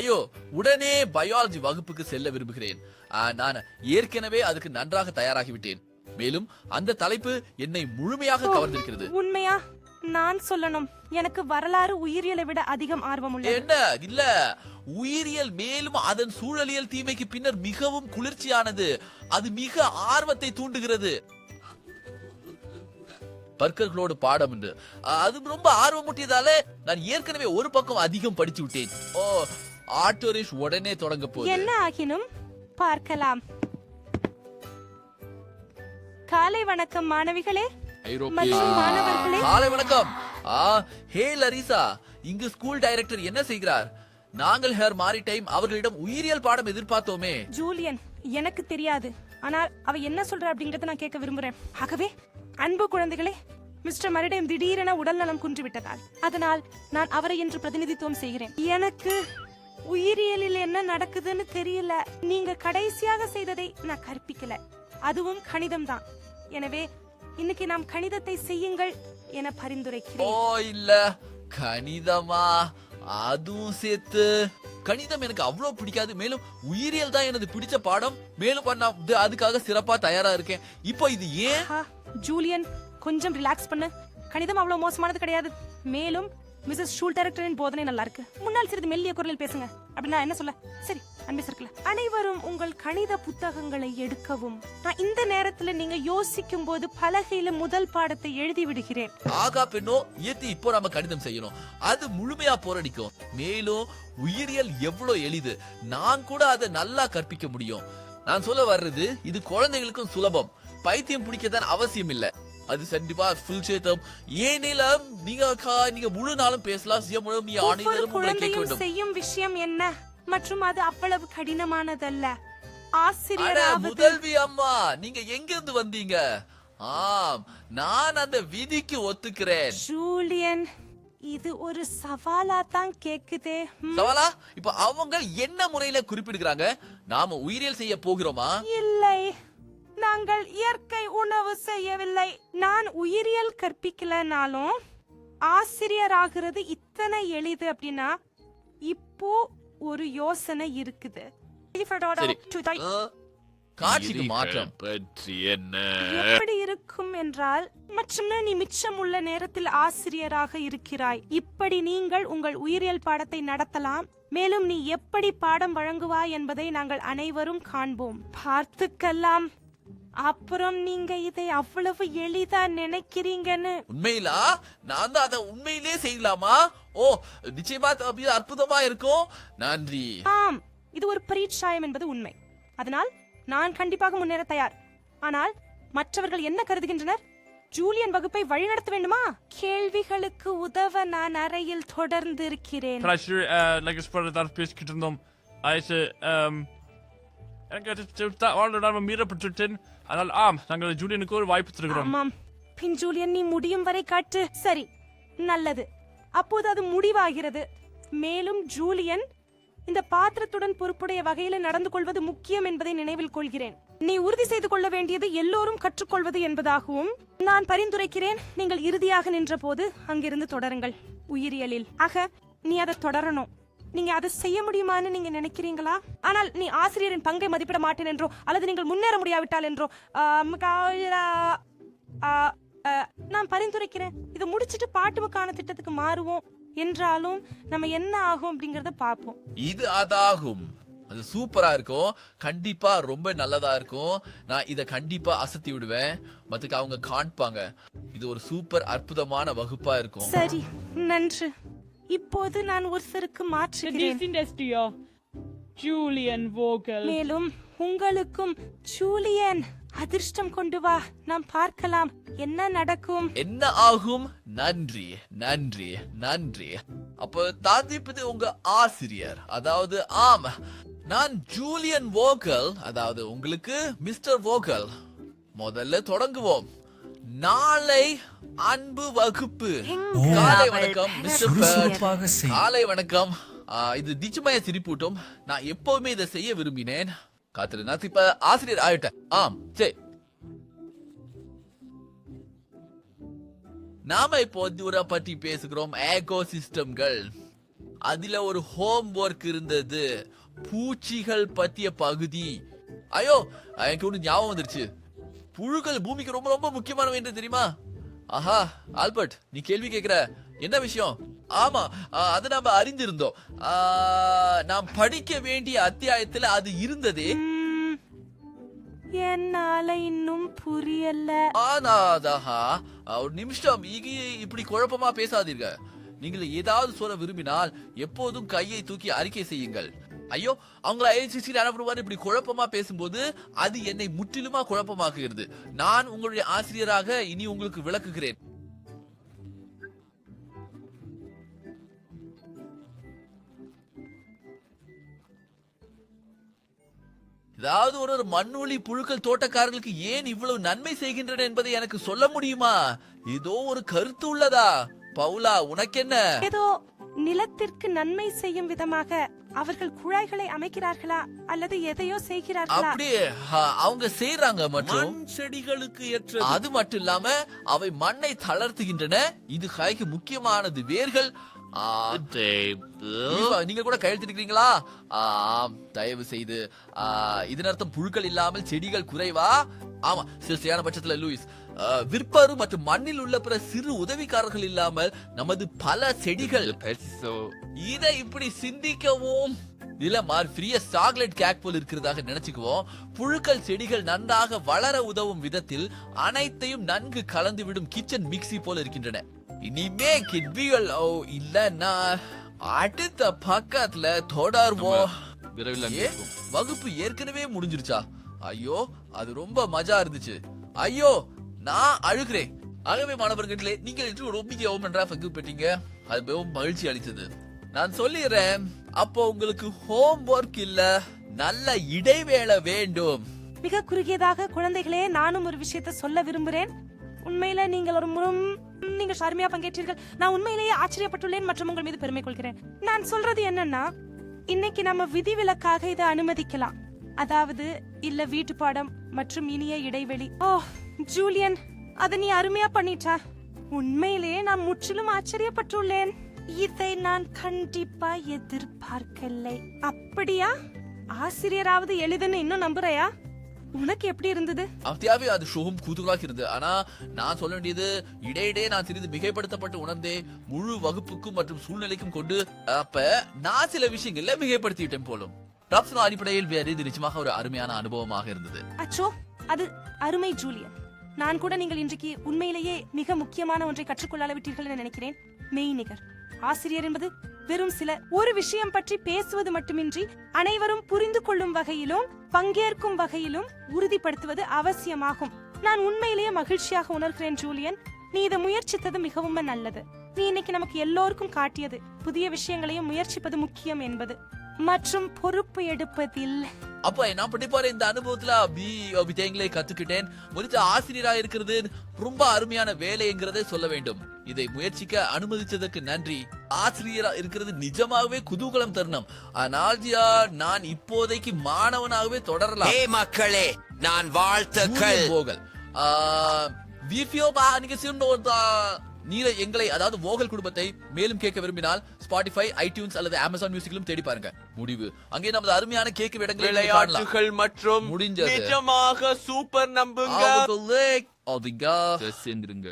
ஐயோ உடனே பயாலஜி வகுப்புக்கு செல்ல விரும்புகிறேன். நான் ஏற்கனவே அதுக்கு நன்றாக தயாராகிவிட்டேன். மேலும் அந்த தலைப்பு என்னை முழுமையாக கவர்ந்திருக்கிறது. உண்மையா? நான் சொல்லணும். எனக்கு வரலாறு உயிரியலை விட அதிகம் ஆர்வம் உள்ளது. என்ன? இல்ல. உயிரியல் மேலும் அதன் சூழலியல் தீமைக்கு பின்னர் மிகவும் குளிர்ச்சியானது. அது மிக ஆர்வத்தை தூண்டுகிறது. பர்க்கர்களோடு பாடம் என்று அது ரொம்ப ஆர்வமூட்டியதாலே நான் ஏற்கனவே ஒரு பக்கம் அதிகம் படிச்சு விட்டேன். ஓ ஆட்டோரிஷ் உடனே தொடங்க போகுது. என்ன ஆகினும்? பார்க்கலாம். காலை வணக்கம் மாணவிகளே. ஐரோப்பிய மற்றும் மாணவர்களே. காலை வணக்கம். ஆ ஹே லரிசா. இங்கு ஸ்கூல் டைரக்டர் என்ன செய்கிறார்? நாங்கள் ஹேர் மாரி டைம் அவர்களிடம் உயிரியல் பாடம் எதிர்பார்த்தோமே. ஜூலியன் எனக்கு தெரியாது. ஆனால் அவ என்ன சொல்ற அப்படிங்கறத நான் கேட்க விரும்புறேன். ஆகவே அன்பு குழந்தைகளே மிஸ்டர் மரிடம் திடீரென உடல்நலம் குன்றி விட்டதால் அதனால் நான் அவரை இன்று பிரதிநிதித்துவம் செய்கிறேன். எனக்கு உயிரியலில் என்ன நடக்குதுன்னு தெரியல. நீங்க கடைசியாக செய்ததை நான் கற்பிக்கல. அதுவும் கணிதம் தான் எனவே இன்னைக்கு நாம் கணிதத்தை செய்யுங்கள் என ஓ பரிந்துரைக்கிறேன் இல்ல. கணிதமா? அதுவும் சேர்த்து. கணிதம் எனக்கு அவ்வளவு பிடிக்காது. மேலும் உயிரியல் தான் எனது பிடிச்ச பாடம். மேலும் நான் அதுக்காக சிறப்பா தயாரா இருக்கேன். இப்போ இது ஏன்? ஜூலியன் கொஞ்சம் ரிலாக்ஸ் பண்ணு. கணிதம் அவ்வளவு மோசமானது கிடையாது. மேலும் மிஸ்ஸஸ் ஷூல் டைரக்டரின் போதனை நல்லா இருக்கு முன்னால் சிறிது மெல்லிய குரலில் பேசுங்க. அப்படின்னா என்ன சொல்ல? சரி அன்பே சர்க்கிள் அனைவரும் உங்கள் கணித புத்தகங்களை எடுக்கவும். நான் இந்த நேரத்துல நீங்க யோசிக்கும் போது பலகையில முதல் பாடத்தை எழுதி விடுகிறேன். ஆகா பெண்ணோ இயற்கை இப்போ நம்ம கணிதம் செய்யணும். அது முழுமையா போரடிக்கும். மேலும் உயிரியல் எவ்வளவு எளிது. நான் கூட அதை நல்லா கற்பிக்க முடியும். நான் சொல்ல வர்றது இது குழந்தைகளுக்கும் சுலபம். பைத்தியம் பிடிக்கதான் அவசியம் இல்ல அது கண்டிப்பா ஃபுல் சேத்தம் ஏனிலும் நீங்க நீங்க முழு நாளும் பேசலாம். சுய முழு நீ அனைவரும் கேட்க வேண்டும். செய்யும் விஷயம் என்ன? மற்றும் அது அவ்வளவு கடினமானதல்ல. ஆசிரியராவது முதல்வி அம்மா நீங்க எங்க இருந்து வந்தீங்க? ஆம் நான் அந்த விதிக்கு ஒத்துக்கிறேன். ஜூலியன் இது ஒரு சவாலா தான் கேக்குதே. சவாலா? இப்ப அவங்க என்ன முறையில குறிப்பிடுகிறாங்க? நாம உயிரியல் செய்ய போகிறோமா? இல்லை நாங்கள் இயற்கை உணவு செய்யவில்லை. நான் உயிரியல் கற்பிக்கலனாலும் ஆசிரியர் ஆகிறது இத்தனை எளிது அப்படின்னா இப்போ ஒரு யோசனை இருக்குது. சரி. ஆ, காட்சிக்கு மாற்றம். பற்றி என்ன? எப்படி இருக்கும் என்றால் மற்றும் நீ மிச்சம் உள்ள நேரத்தில் ஆசிரியராக இருக்கிறாய். இப்படி நீங்கள் உங்கள் உயிரியல் பாடத்தை நடத்தலாம். மேலும் நீ எப்படி பாடம் வழங்குவாய் என்பதை நாங்கள் அனைவரும் காண்போம். பார்த்துக்கலாம். அப்புறம் நீங்க இதை அவ்வளவு எளிதா நினைக்கிறீங்கன்னு. உண்மையிலா? நான் தான் அதை உண்மையிலே செய்யலாமா? ஓ நிச்சயமா அப்படியே அற்புதமா இருக்கும். நன்றி. ஆம் இது ஒரு பரீட்சாயம் என்பது உண்மை. அதனால் நான் கண்டிப்பாக முன்னேற தயார். ஆனால் மற்றவர்கள் என்ன கருதுகின்றனர்? ஜூலியன் வகுப்பை வழிநடத்த வேண்டுமா? கேள்விகளுக்கு உதவ நான் அறையில் தொடர்ந்து இருக்கிறேன் Pleasure, uh, um வாழ்ந்து நாம மீறப்பட்டுட்டேன் ஆனால் ஆம் நாங்கள் ஜூலியனுக்கு ஒரு வாய்ப்பு தருகிறோம். ஆமாம். பின் ஜூலியன் நீ முடியும் வரை காட்டு. சரி நல்லது. அப்போது அது முடிவாகிறது. மேலும் ஜூலியன் இந்த பாத்திரத்துடன் பொறுப்புடைய வகையில நடந்து கொள்வது முக்கியம் என்பதை நினைவில் கொள்கிறேன். நீ உறுதி செய்து கொள்ள வேண்டியது எல்லோரும் கற்றுக்கொள்வது என்பதாகவும் நான் பரிந்துரைக்கிறேன். நீங்கள் இறுதியாக நின்ற போது அங்கிருந்து தொடருங்கள். உயிரியலில். ஆக நீ அதை தொடரணும். நீங்க அதை செய்ய முடியுமான்னு நீங்க நினைக்கிறீங்களா? ஆனால் நீ ஆசிரியரின் பங்கை மதிப்பிட மாட்டேன் என்றோ அல்லது நீங்கள் முன்னேற முடியாவிட்டால் என்றோ நான் பரிந்துரைக்கிறேன். இதை முடிச்சிட்டு பாட்டுமுக்கான திட்டத்துக்கு மாறுவோம் என்றாலும் நம்ம என்ன ஆகும் அப்படிங்கறத பார்ப்போம். இது அதாகும். அது சூப்பரா இருக்கும். கண்டிப்பா ரொம்ப நல்லதா இருக்கும். நான் இத கண்டிப்பா அசத்தி விடுவேன். மத்துக்கு அவங்க காண்பாங்க. இது ஒரு சூப்பர் அற்புதமான வகுப்பா இருக்கும். சரி நன்று. இப்போது நான் ஒருத்தருக்கு மாற்றுகிறேன். es dir, Julian Vogel. மேலும் உங்களுக்கும் ஜூலியன் அதிர்ஷ்டம் கொண்டு வா நாம் பார்க்கலாம் என்ன நடக்கும். என்ன ஆகும்? நன்றி நன்றி நன்றி. அப்ப தாந்திப்பது உங்க ஆசிரியர். அதாவது ஆம் நான் ஜூலியன் வோகல் அதாவது உங்களுக்கு மிஸ்டர் வோகல் முதல்ல தொடங்குவோம். நாளை அன்பு வகுப்பு. காலை வணக்கம் மிஸ்டர். காலை வணக்கம். இது நிச்சயமாய சிரிப்பூட்டும். நான் எப்பவுமே இதை செய்ய விரும்பினேன். காத்திரு நான் இப்ப ஆசிரியர் ஆயிட்டேன். ஆம் சரி. நாம இப்போ தூர பற்றி பேசுகிறோம் ஏகோ சிஸ்டம்கள் அதுல ஒரு ஹோம் ஒர்க் இருந்தது. பூச்சிகள் பத்திய பகுதி. ஐயோ எனக்கு ஒண்ணு ஞாபகம் வந்துருச்சு. புழுக்கள் பூமிக்கு ரொம்ப ரொம்ப முக்கியமானவை என்று தெரியுமா? ஆஹா ஆல்பர்ட் நீ கேள்வி கேக்குற என்ன விஷயம்? ஆமா அது நாம அறிந்திருந்தோம். நாம் படிக்க வேண்டிய அத்தியாயத்துல அது இருந்ததே. என்னால இன்னும் புரியல. ஆனாதாஹா ஒரு நிமிஷம் இப்படி குழப்பமா பேசாதீர்கள். நீங்கள் ஏதாவது சொல்ல விரும்பினால் எப்போதும் கையை தூக்கி அறிக்கை செய்யுங்கள். ஐயோ அவங்கள ஐசிசியில் அனுப்புவார் இப்படி குழப்பமா பேசும்போது அது என்னை முற்றிலுமா குழப்பமாக்குகிறது. நான் உங்களுடைய ஆசிரியராக இனி உங்களுக்கு விளக்குகிறேன். ஏதாவது ஒரு ஒரு மண்ணுளி புழுக்கள் தோட்டக்காரர்களுக்கு ஏன் இவ்வளவு நன்மை செய்கின்றன என்பதை எனக்கு சொல்ல முடியுமா? ஏதோ ஒரு கருத்து உள்ளதா? பவுலா உனக்கென்ன? ஏதோ நிலத்திற்கு நன்மை செய்யும் விதமாக அவர்கள் குழாய்களை அமைக்கிறார்களா அல்லது எதையோ செய்கிறார்களா? அப்படியே ஆ, அவங்க செய்யறாங்க மற்றும் மண் செடிகளுக்கு ஏற்றது. அது மட்டும் இல்லாம அவை மண்ணை தளர்த்துகின்றன. இது கைக்கு முக்கியமானது. வேர்கள் ஆ, ஈவா, நீங்க கூட கையெழுத்திருக்கீங்களா ஆம் தயவு செய்து ஆ, இதன் அர்த்தம் புழுக்கள் இல்லாமல் செடிகள் குறைவா? ஆமா சரியான பட்சத்துல லூயிஸ் விற்பரு மற்றும் மண்ணில் உள்ள பிற சிறு உதவிக்காரர்கள் இல்லாமல் நமது பல செடிகள் இதை இப்படி சிந்திக்கவும். இல்ல மார் ஃப்ரீய சாக்லேட் கேக் போல் இருக்கிறதாக நினைச்சுக்குவோம். புழுக்கள் செடிகள் நன்றாக வளர உதவும் விதத்தில் அனைத்தையும் நன்கு கலந்து விடும் கிச்சன் மிக்ஸி போல இருக்கின்றன. இனிமே கிட்பிகள் ஓ இல்லன்னா அடுத்த பக்கத்துல தொடர்வோம். வகுப்பு ஏற்கனவே முடிஞ்சிருச்சா? ஐயோ அது ரொம்ப மஜா இருந்துச்சு. ஐயோ நான் அழுகிறேன். ஆகவே மாணவர்களே நீங்கள் இன்று ரொம்ப நன்றா பங்கு பெற்றீங்க அது மிகவும் மகிழ்ச்சி அளித்தது. நான் சொல்லிடுறேன் அப்போ உங்களுக்கு ஹோம் ஒர்க் இல்ல நல்ல இடைவேளை வேண்டும். மிக குறுகியதாக குழந்தைகளே நானும் ஒரு விஷயத்தை சொல்ல விரும்புகிறேன். உண்மையில நீங்கள் ஒரு முழும் நீங்க ஷார்மியா பங்கேற்றீர்கள். நான் உண்மையிலேயே ஆச்சரியப்பட்டுள்ளேன் மற்றும் உங்கள் மீது பெருமை கொள்கிறேன். நான் சொல்றது என்னன்னா இன்னைக்கு நம்ம விதிவிலக்காக இதை அனுமதிக்கலாம். அதாவது இல்ல வீட்டு பாடம் மற்றும் இனிய இடைவெளி. ஓ ஜூலியன் அத நீ அருமையா பண்ணிட்டா. உண்மையிலேயே நான் முற்றிலும் ஆச்சரியப்பட்டுள்ளேன். இதை நான் கண்டிப்பா எதிர்பார்க்கலை. அப்படியா? ஆசிரியராவது எளிதுன்னு இன்னும் நம்புறையா? உனக்கு எப்படி இருந்தது? அப்படியாவே அது ஷோவும் கூதுகளாக இருந்தது ஆனா நான் சொல்ல வேண்டியது இடையிடையே நான் சிறிது மிகைப்படுத்தப்பட்டு உணர்ந்தே முழு வகுப்புக்கும் மற்றும் சூழ்நிலைக்கும் கொண்டு அப்ப நான் சில விஷயங்கள்ல மிகைப்படுத்திவிட்டேன் போலும். ராப்சன் அடிப்படையில் வேறு இது நிச்சயமாக ஒரு அருமையான அனுபவமாக இருந்தது. அச்சோ அது அருமை ஜூலியன். நான் கூட நீங்கள் இன்றைக்கு உண்மையிலேயே மிக முக்கியமான ஒன்றை கற்றுக்கொள்ள விட்டீர்கள் என நினைக்கிறேன். மெய்நிகர் ஆசிரியர் என்பது வெறும் சில ஒரு விஷயம் பற்றி பேசுவது மட்டுமின்றி அனைவரும் புரிந்து கொள்ளும் வகையிலும் பங்கேற்கும் வகையிலும் உறுதிப்படுத்துவது அவசியமாகும். நான் உண்மையிலேயே மகிழ்ச்சியாக உணர்கிறேன் ஜூலியன். நீ இதை முயற்சித்தது மிகவும் நல்லது. நீ இன்னைக்கு நமக்கு எல்லோருக்கும் காட்டியது. புதிய விஷயங்களையும் முயற்சிப்பது முக்கியம் என்பது. மற்றும் பொறுப்பு எடுப்பதில். அப்ப என்ன பண்ணி பாரு இந்த அனுபவத்துல அபி அபிதயங்களை கத்துக்கிட்டேன். முடிச்ச ஆசிரியரா இருக்கிறது ரொம்ப அருமையான வேலைங்கிறதை சொல்ல வேண்டும். இதை முயற்சிக்க அனுமதிச்சதற்கு நன்றி. ஆசிரியரா இருக்கிறது நிஜமாகவே குதூகலம் தருணம். ஆனால் ஜியா, நான் இப்போதைக்கு மாணவனாகவே தொடரலாம். ஏ மக்களே நான் வாழ்த்துக்கள். போகல். ஆ, வீர்பியோ பா நீங்க சிறந்த எங்களை அதாவது வோகல் குடும்பத்தை மேலும் கேட்க விரும்பினால் ஸ்பாட்டிஃபை ஐடியூன்ஸ் அல்லது அமேசான் மியூசிக்கிலும் தேடி பாருங்க. முடிவு அங்கே நமது அருமையான கேக்கு காணலாம் விளையாட்டுகள் மற்றும் முடிஞ்சது. நிஜமாக சூப்பர் நம்புங்க Obrigado. சேர்ந்துருங்க